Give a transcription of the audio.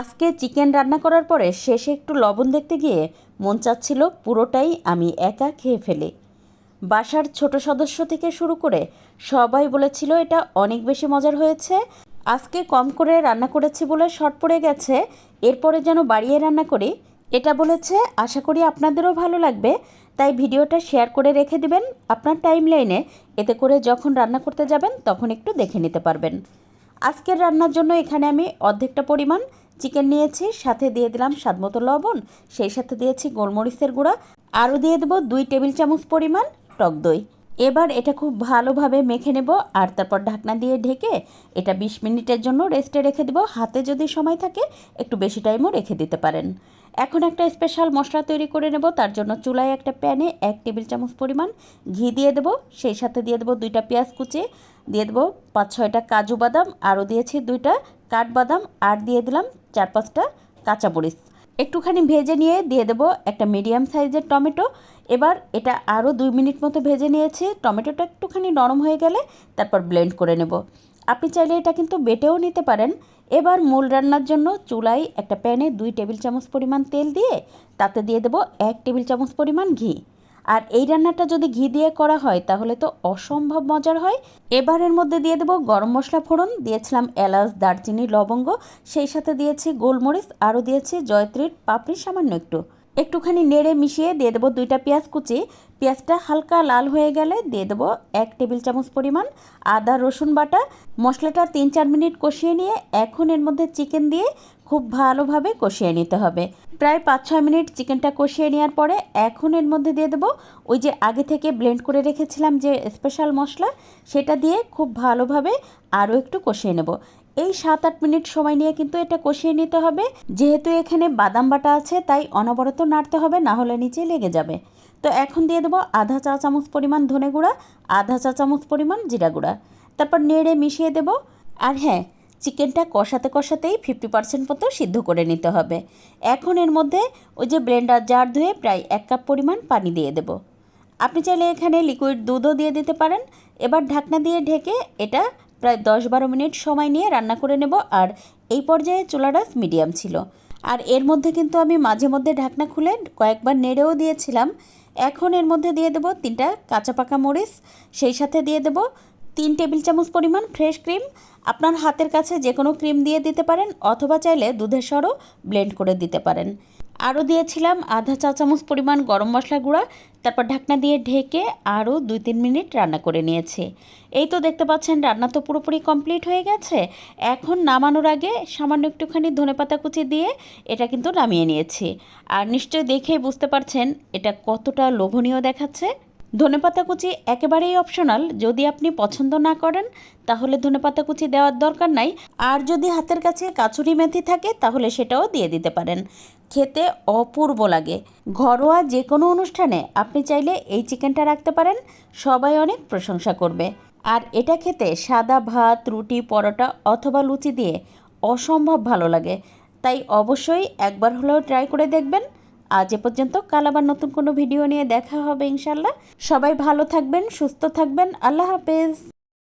আজকে চিকেন রান্না করার পরে শেষে একটু লবণ দেখতে গিয়ে মন চাচ্ছিল পুরোটাই আমি একা খেয়ে ফেলি। বাসার ছোট সদস্য থেকে শুরু করে সবাই বলেছিল এটা অনেক বেশি মজার হয়েছে। আজকে কম করে রান্না করেছি বলে শর্ট পড়ে গেছে। এরপরে যেন বাড়িয়ে রান্না করি। এটা বলেছে, আশা করি আপনাদেরও ভালো লাগবে। তাই ভিডিওটা শেয়ার করে রেখে দিবেন আপনার টাইম লাইনে এতে করে যখন রান্না করতে যাবেন তখন একটু দেখে নিতে পারবেন। আজকের রান্নার জন্য এখানে আমি অর্ধেকটা পরিমাণ চিকেন নিয়েছি, সাথে দিয়ে দিলাম স্বাদমতো লবণ, সেই সাথে দিয়েছি গোলমরিচের গুঁড়া, আরও দিয়ে দেবো দুই টেবিল চামচ পরিমাণ টক দই। এবার এটা খুব ভালোভাবে মেখে নেব, আর তারপর ঢাকনা দিয়ে ঢেকে এটা বিশ মিনিটের জন্য রেস্টে রেখে দেবো। হাতে যদি সময় থাকে, একটু বেশি টাইমও রেখে দিতে পারেন। এখন একটা স্পেশাল মশলা তৈরি করে নেব, তার জন্য চুলায় একটা প্যানে এক টেবিল চামচ পরিমাণ ঘি দিয়ে দেবো, সেই সাথে দিয়ে দেবো দুইটা পেঁয়াজ কুচি, দিয়ে দেবো পাঁচ ছয়টা কাজু বাদাম, আরও দিয়েছি দুইটা কাঠবাদাম আর দিয়ে দিলাম চার পাঁচটা কাঁচামরিচ। একটুখানি ভেজে নিয়ে দিয়ে দেবো একটা মিডিয়াম সাইজের টমেটো। এবার এটা আরও দুই মিনিট মতো ভেজে নিয়েছি। টমেটোটা একটুখানি নরম হয়ে গেলে তারপর ব্লেন্ড করে নেব। আপনি চাইলে এটা কিন্তু বেটেও নিতে পারেন। এবার মূল রান্নার জন্য চুলায় একটা প্যানে দুই টেবিল চামচ পরিমাণ তেল দিয়ে তাতে দিয়ে দেবো এক টেবিল চামচ পরিমাণ ঘি। আর এই রান্নাটা যদি ঘি দিয়ে করা হয়, তাহলে তো অসম্ভব মজার হয়। এবারের মধ্যে দিয়ে দেবো গরম মশলা ফোড়ন, দিয়েছিলাম এলাচ, দারচিনি, লবঙ্গ, সেই সাথে দিয়েছি গোলমরিচ, আরও দিয়েছি জয়ত্রীর পাপড়ি সামান্য একটু। একটুখানি নেড়ে মিশিয়ে দিয়ে দেবো দুইটা পেঁয়াজ কুচি পেঁয়াজটা হালকা লাল হয়ে গেলে দিয়ে দেবো এক টেবিল চামচ পরিমাণ আদা, রসুন বাটা। মশলাটা তিন চার মিনিট কষিয়ে নিয়ে এখন এর মধ্যে চিকেন দিয়ে খুব ভালোভাবে কষিয়ে নিতে হবে। প্রায় পাঁচ ছয় মিনিট চিকেনটা কষিয়ে নেওয়ার পরে এখন এর মধ্যে দিয়ে দেবো ওই যে আগে থেকে ব্লেন্ড করে রেখেছিলাম যে স্পেশাল মশলা, সেটা দিয়ে খুব ভালোভাবে আরও একটু কষিয়ে নেব। এই সাত আট মিনিট সময় নিয়ে কিন্তু এটা কষিয়ে নিতে হবে। যেহেতু এখানে বাদাম বাটা আছে, তাই অনবরত নাড়তে হবে, না হলে নিচে লেগে যাবে। তো এখন দিয়ে দেবো আধা চা চামচ পরিমাণ ধনে গুঁড়া, আধা চা চামচ পরিমাণ জিরা গুঁড়া। তারপর নেড়ে মিশিয়ে দেব। আর হ্যাঁ চিকেনটা কষাতে কষাতেই ফিফটি পার্সেন্ট মতো সিদ্ধ করে নিতে হবে। এখন এর মধ্যে ওই যে ব্লেন্ডার জার ধুয়ে প্রায় এক কাপ পরিমাণ পানি দিয়ে দেব। আপনি চাইলে এখানে লিকুইড দুধও দিয়ে দিতে পারেন। এবার ঢাকনা দিয়ে ঢেকে এটা প্রায় দশ বারো মিনিট সময় নিয়ে রান্না করে নেব আর এই পর্যায়ে চুলাটা মিডিয়াম ছিল। আর এর মধ্যে কিন্তু আমি মাঝে মধ্যে ঢাকনা খুলে কয়েকবার নেড়েও দিয়েছিলাম। এখন এর মধ্যে দিয়ে দেবো তিনটা কাঁচা পাকা মরিচ, সেই সাথে দিয়ে দেবো তিন টেবিল চামচ পরিমাণ ফ্রেশ ক্রিম। আপনার হাতের কাছে যে কোনো ক্রিম দিয়ে দিতে পারেন অথবা চাইলে দুধের সরও ব্লেন্ড করে দিতে পারেন। আরও দিয়েছিলাম আধা চা চামচ পরিমাণ গরম মশলা গুঁড়া, তারপর ঢাকনা দিয়ে ঢেকে আরও দুই তিন মিনিট রান্না করে নিয়েছি। এই তো দেখতে পাচ্ছেন, রান্না তো পুরোপুরি কমপ্লিট হয়ে গেছে। এখন নামানোর আগে সামান্য একটুখানি ধনেপাতা কুচি দিয়ে এটা কিন্তু নামিয়ে নিয়েছি। আর নিশ্চয়ই দেখেই বুঝতে পারছেন এটা কতটা লোভনীয় দেখাচ্ছে। ধনেপাতা কুচি একেবারেই অপশনাল যদি আপনি পছন্দ না করেন, তাহলে ধনেপাতা কুচি দেওয়ার দরকার নাই। আর যদি হাতের কাছে কাচুরি মেথি থাকে, তাহলে সেটাও দিয়ে দিতে পারেন। খেতে অপূর্ব লাগে। ঘরোয়া যে কোনো অনুষ্ঠানে আপনি চাইলে এই চিকেনটা রাখতে পারেন, সবাই অনেক প্রশংসা করবে। আর এটা খেতে সাদা ভাত, রুটি, পরোটা অথবা লুচি দিয়ে অসম্ভব ভালো লাগে। তাই অবশ্যই একবার হলেও ট্রাই করে দেখবেন। আজ এ পর্যন্ত, কাল আবার নতুন কোনো ভিডিও নিয়ে দেখা হবে ইনশাল্লাহ সবাই ভালো থাকবেন, সুস্থ থাকবেন। আল্লাহ হাফেজ।